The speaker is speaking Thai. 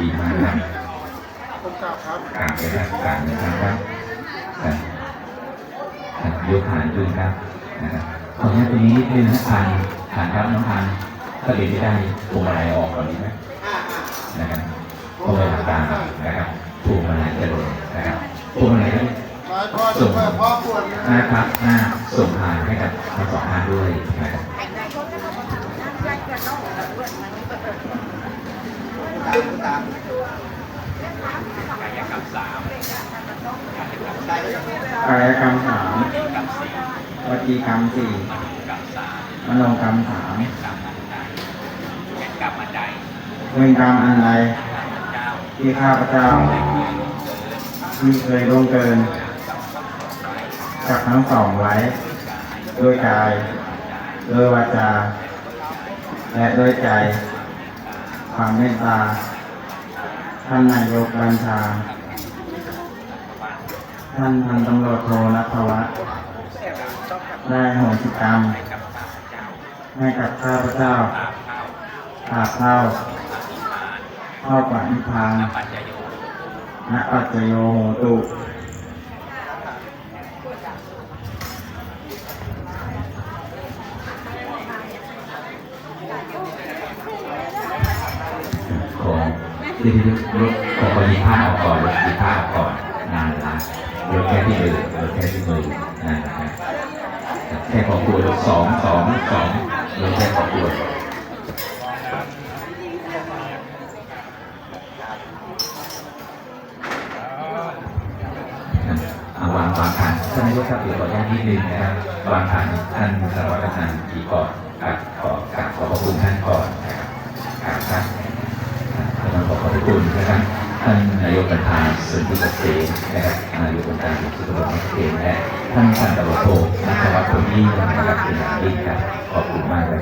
ดีมากครับกลับกราบเลยครับกราบเลยครับครับครับครับยกฐานขึ้นครับนะครับขออนุญาตรงนี้นิดนึงนะทานทานครับน้องทานถ้าเรียไม่ได้พวงมาลัยออกก่อนดีไหมนะครับพวงมาลัยต่างนะครับพวงมาลัยจะลงนนะครับพวงมาลัยก็หมายพ่อจะครับหน้าส่งทานให้กับทั้งสองท่านด้วยนะครับ กายกรรมสามวจีกรรมสี่มโนกรรมสามเป็นกรรมอันใดที่ข้าพเจ้าที่เคยล่วงเกินกับทั้งสองไว้ด้วยกาย ด้วยวาจา และด้วยใจ ความเมตตา ท่านนายกบัญชา ท่านพันตำรวจโทนัทวัฒน์ได้โหสิกรรม ให้กับข้าพเจ้าอาบเท่าเข้าปณิพานณปัจจโยโหตุ ขอ ที่ที่รถขอขอหยิบผ้าออกก่อนรถหยิบผ้าออกก่อนนานละรถแค่ที่มือรถแค่ที่มือนั่นะครับแค่ขอบคุณสองสองสองรถแค่ขอบคุณวางวางขันท่านนายกครับเดี๋ยวขออนุญาตนิดนึงนะครับวางขันท่านสารวัตรกำนันทีก่อนครับขอกราบขอบพระคุณท่านก่อนนะครับครับครับ ขอบขอบพระ คุณนะครับท่านนายกประธานสุนทรเกษมนะครับนายกประธานสุนทรเกษมและท่านพันตำรวจโทนัทวัฒน์คนยิ่งนะครับเป็นอย่างยิ่งครับขอบคุณมากเลย